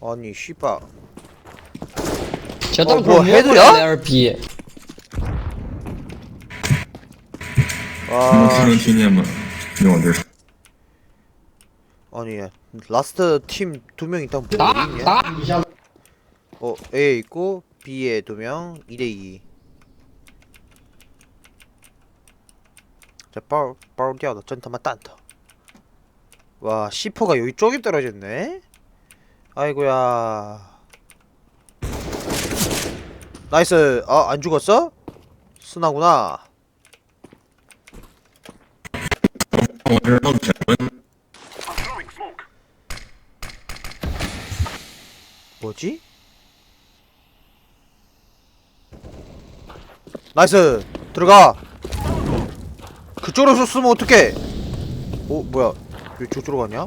아니 씨바 저도 어, 뭐 헤드야? LRP. 아 아니 라스트 팀 두 명 있다 뭐 나, 나. 어 A 있고 B에 두명 2대2 자 바로 바로 뛰어 너 전타만 딴다 와 C4가 여기 쪽에 떨어졌네 아이고야. 나이스. 아 안 죽었어? 스나구나. 뭐지? 나이스. 들어가. 그쪽으로 쏘면 어떡해? 어 뭐야? 왜 저쪽으로 갔냐?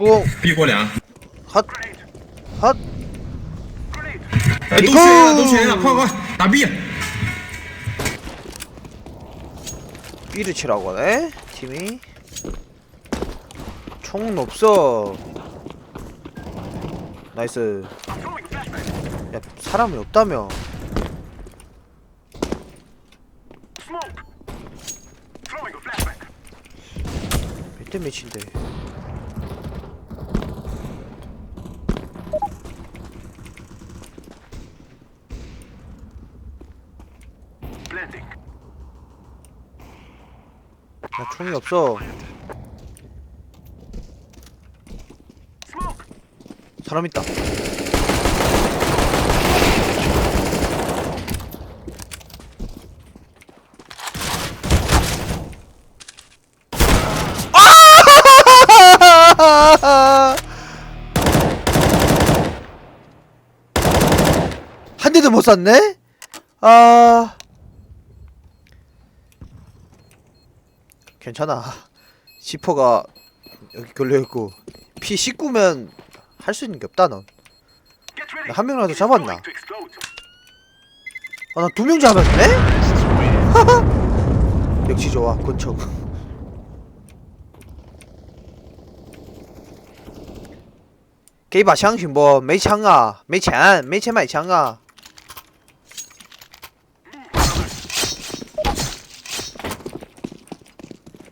그리고 삐보냐 핫. 핫. 야, 도시야, 도시야, 야, 가, 가, 나 삐야. B를 치라고 하네 팀이. 총은 없어. 나이스. 야 사람이 없다며. 몇대 몇인데? 나 총이 없어. 사람 있다. 아! 한 대도 못 쐈네? 아 괜찮아 지퍼가 여기 걸려있고 피 19면 할 수 있는 게 없다 넌 한 명이라도 잡았나? 아 나 두 명 잡았네? 역시 좋아 권총 给把枪行不？没枪啊，没钱，没钱买枪啊。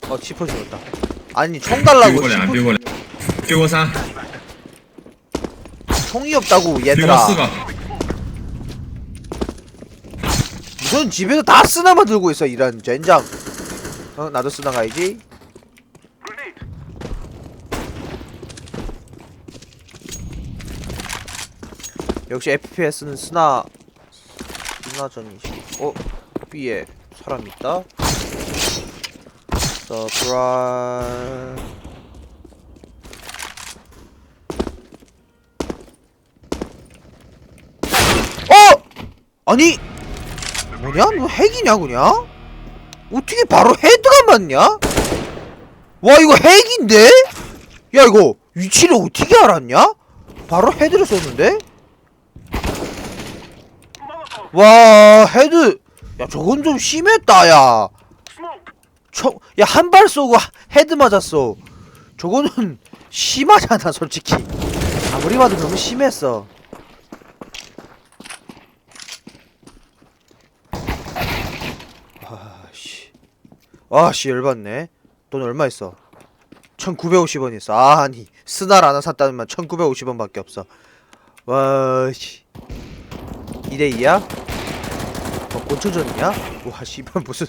어 지퍼 죽었다. 아니 총 달라고 비고래 안 비고래 비고사. 총이 없다고 얘들아. 비고스가 무슨 집에서 다 쓰나만 들고 있어 이런 젠장. 어 나도 쓰나 가야지. 역시 FPS는 쓰나 쓰나전이지. 어 B에 사람 있다? 서프라이. 어! 아니, 뭐냐? 너 핵이냐 그냥? 어떻게 바로 헤드가 맞냐? 와 이거 핵인데? 야 이거 위치를 어떻게 알았냐? 바로 헤드를 쏘는데? 와 헤드 야 저건 좀 심했다 야 야 한 발 쏘고 헤드 맞았어 저거는 심하잖아 솔직히 아무리 봐도 너무 심했어 아씨 아씨 열받네 돈 얼마 있어 1950원 있어. 아니, 스날 하나 샀다면 1950원밖에 없어. 와, 씨. 2대2야? 어, 곤초전이야? 와, 씨발, 무슨.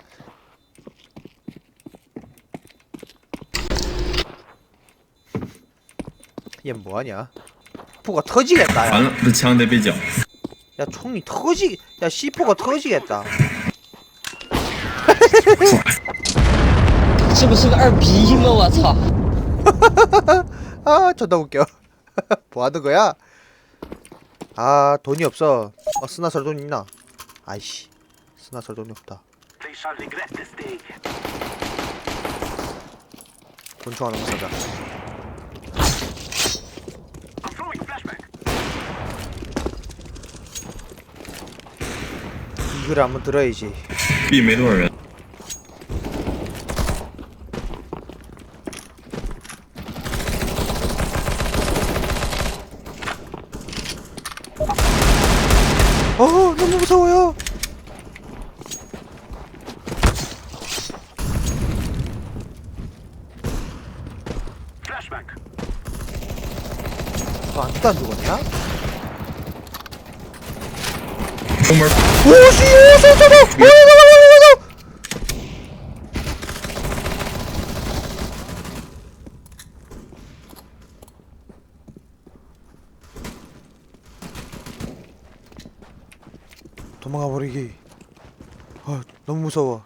얘 뭐하냐. 포가 터지겠다, 야. 完了，这枪得被缴。 야 총이 터지 야 C4가 터지겠다 是不是个二逼呢？我操！ 아 존나 웃겨 뭐하는 거야 아 돈이 없어 어 스나설 돈 있나 아이씨 스나설 돈이 없다 They shall regret this day. 돈총 하나만 사자 소리 한번 들어야지. B 매도 하면. 어 너무 무서워요. 안 죽었냐? 오씨 도망가 버리기. 아 너무 무서워.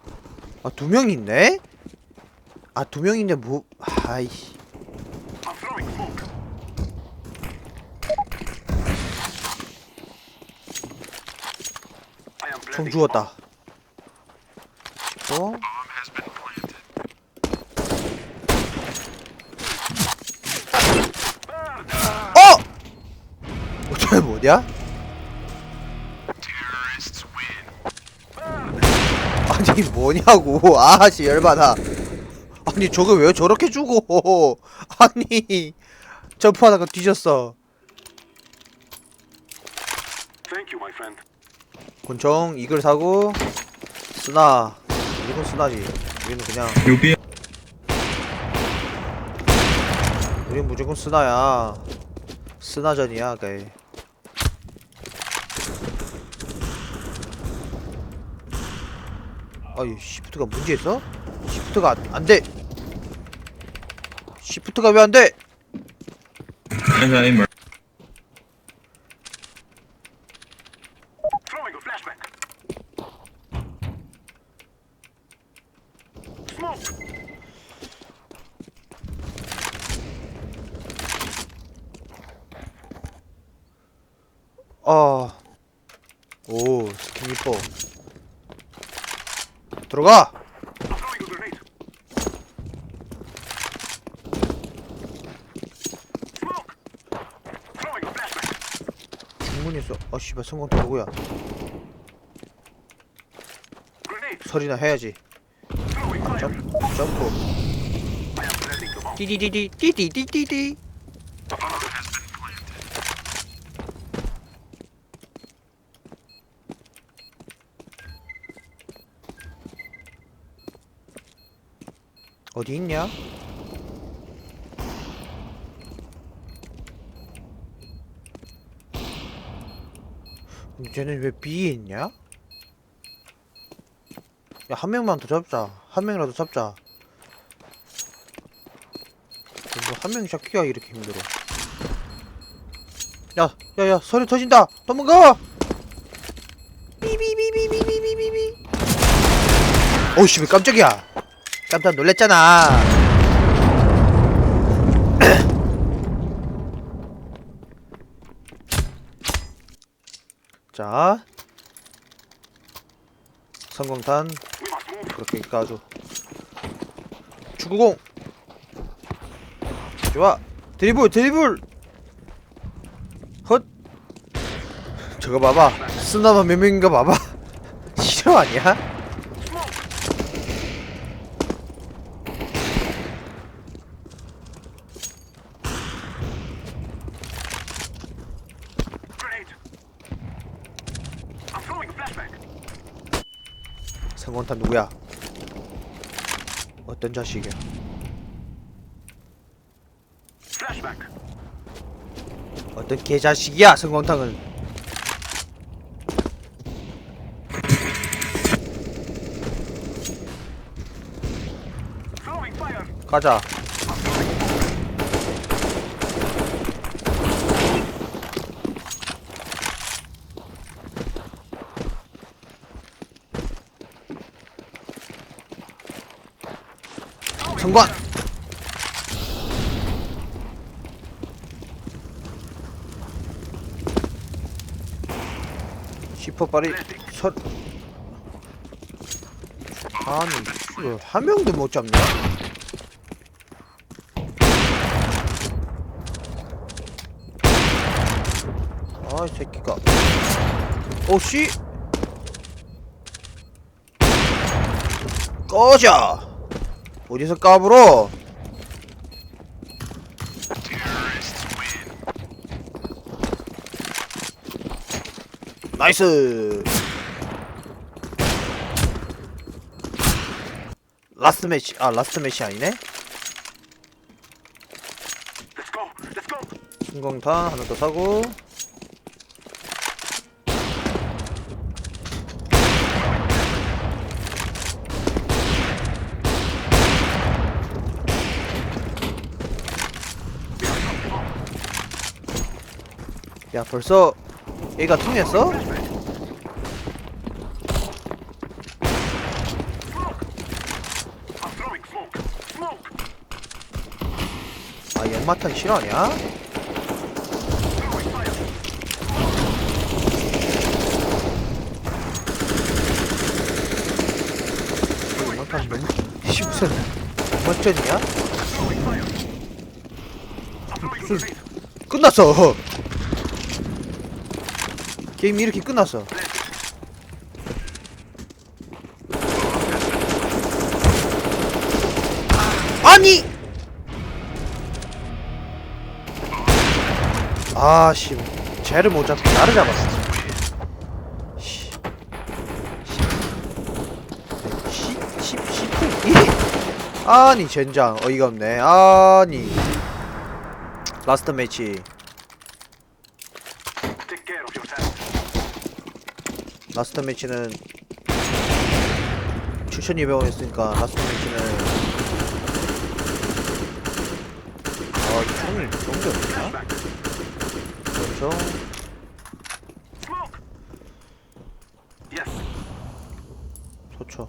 아 두 명 있네? 아 두 명인데 뭐 아이 총 blending. 주웠다 어? 어! 어, 저 뭐냐? 아니 뭐냐고 아씨 열받아 아니 저거 왜 저렇게 죽어 아니 점프하다가 뒤졌어 곤총 이글 사고 스나 이건 스나지 우리는 그냥 牛逼！ 우린 무조건 스나야 스나전이야 그게 아이 시프트가 문제 있어? 시프트가 안, 안 돼! 시프트가 왜 안 돼! 아... 오 스킨 이뻐 들어가! 충분히 있어 아 씨발 성공 누구야. 설이나 해야지. 점, 점프. 띠디디디 띠디디디디 어디 있냐? 쟤는 왜 B에 있냐? 야 한 명만 더 잡자. 한 명이라도 잡자. 뭐한 명이 잡기가 이렇게 힘들어. 야 야 야 소리 터진다. 도망가! 삐비비비비비비비 오씨 왜 깜짝이야. 깜짝 놀랬잖아. 자. 성공탄. 그렇게 까줘 축구공. 좋아. 드리블 드리블. 헛. 저거 봐봐. 스나마 몇 명인가 봐봐. 싫어 아니야? 원탄 누구야? 어떤 자식이야? 어떤 개자식이야 fire. 가자 성관. 시퍼 빨리 설. 아니 씨한 명도 못 잡냐? 아이 새끼가. 오씨. 꺼져 어디서 까불어? 나이스. 라스트 매치 아 라스트 매치 아니네. 승공탄 하나 더 사고 야 벌써 얘가 통했어? 아 연마탄 실화냐? 연마탄 너무 씨 무슨 a grenade. 끝났어 게임이 이렇게 끝났어. 아니! 아 씨. 쟤를 못 잡고 나를 잡았어. 씨. 씨. 씨, 씨, 씨, 이 아니 젠장. 어이가 없네. 아니. 라스트 매치 라스트 매치는 추천 200원 했으니까 라스트 매치는 아이 총이 좋은 게 없나? 그렇죠. 좋죠.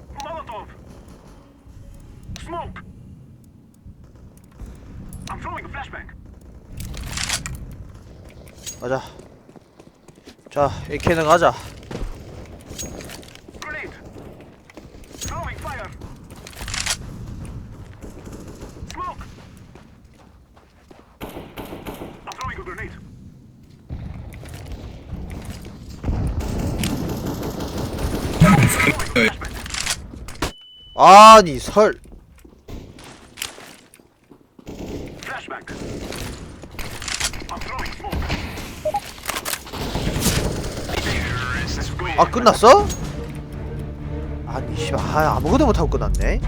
가자 자 1캔은 가자 아니 설. 아 끝났어? 아니 씨 아, 아무것도 못하고 끝났네